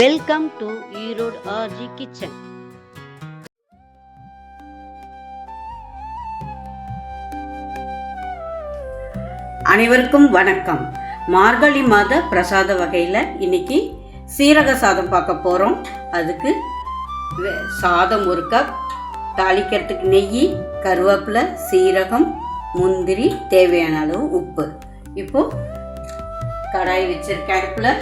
Welcome to Erode RG kitchen அனைவருக்கும் வணக்கம். மார்கழி மாத பிரசாத வகையில் இன்னைக்கு சீரக சாதம் பார்க்க போகிறோம் அதுக்கு சாதம் ஒரு கப் தாளிக்கிறதுக்கு நெய் கருவேப்பிலை சீரகம் முந்திரி தேவையான அளவு உப்பு. இப்போது கடாய் வச்சிருக்க அடுப்பில்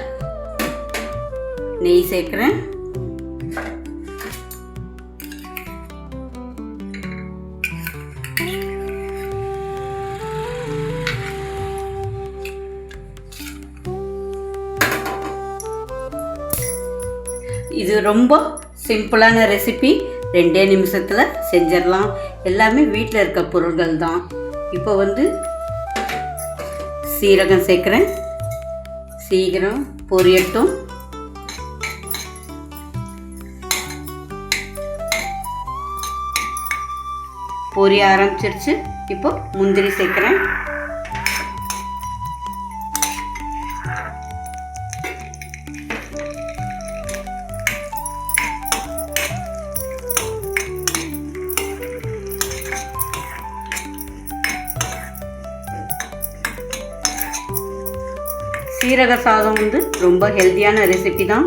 நெய் சேர்க்குறேன். இது ரொம்ப சிம்பிளான ரெசிபி. ரெண்டே நிமிஷத்தில் செஞ்சிடலாம். எல்லாமே வீட்டில் இருக்க பொருள்கள் தான். இப்போ வந்து சீரகம் சேர்க்குறேன். சீக்கிரம் பொரியட்டும். பொரிய ஆரம்பிச்சிருச்சு. இப்போ முந்திரி சேர்க்குறேன். சீரக சாதம் வந்து ரொம்ப ஹெல்த்தியான ரெசிபி தான்.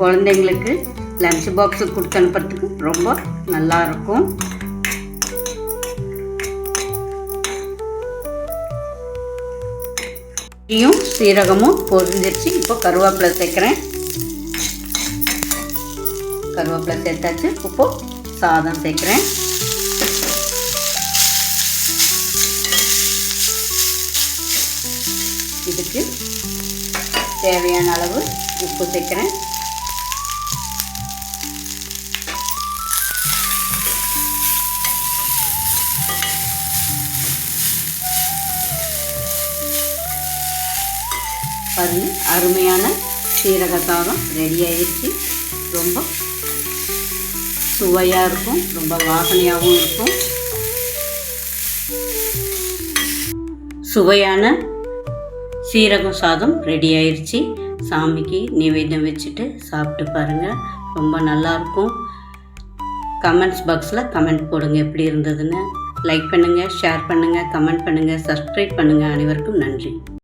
குழந்தைங்களுக்கு லஞ்ச் பாக்ஸு கொடுத்து அனுப்புறதுக்கு ரொம்ப நல்லா இருக்கும். இதையும் சீரகமும் பொரிஞ்சிருச்சு. இப்போ கருவேப்பிலை சேர்க்குறேன். கருவேப்பிலை சேர்த்தாச்சு. இப்போ சாதம் சேர்க்குறேன். இதுக்கு தேவையான அளவு உப்பு சேர்க்குறேன். பாருங்க அருமையான சீரக சாதம் ரெடி ஆயிடுச்சு ரொம்ப சுவையாக இருக்கும் ரொம்ப வாசனையாகவும் இருக்கும். சுவையான சீரகம் சாதம் ரெடி ஆயிடுச்சு சாமிக்கு நிவேதம் வச்சுட்டு சாப்பிட்டு பாருங்கள் ரொம்ப நல்லாயிருக்கும். கமெண்ட்ஸ் பாக்ஸில் கமெண்ட் போடுங்க எப்படி இருந்ததுன்னு. லைக் பண்ணுங்கள் ஷேர் பண்ணுங்கள் கமெண்ட் பண்ணுங்கள் சப்ஸ்கிரைப் பண்ணுங்கள் அனைவருக்கும் நன்றி.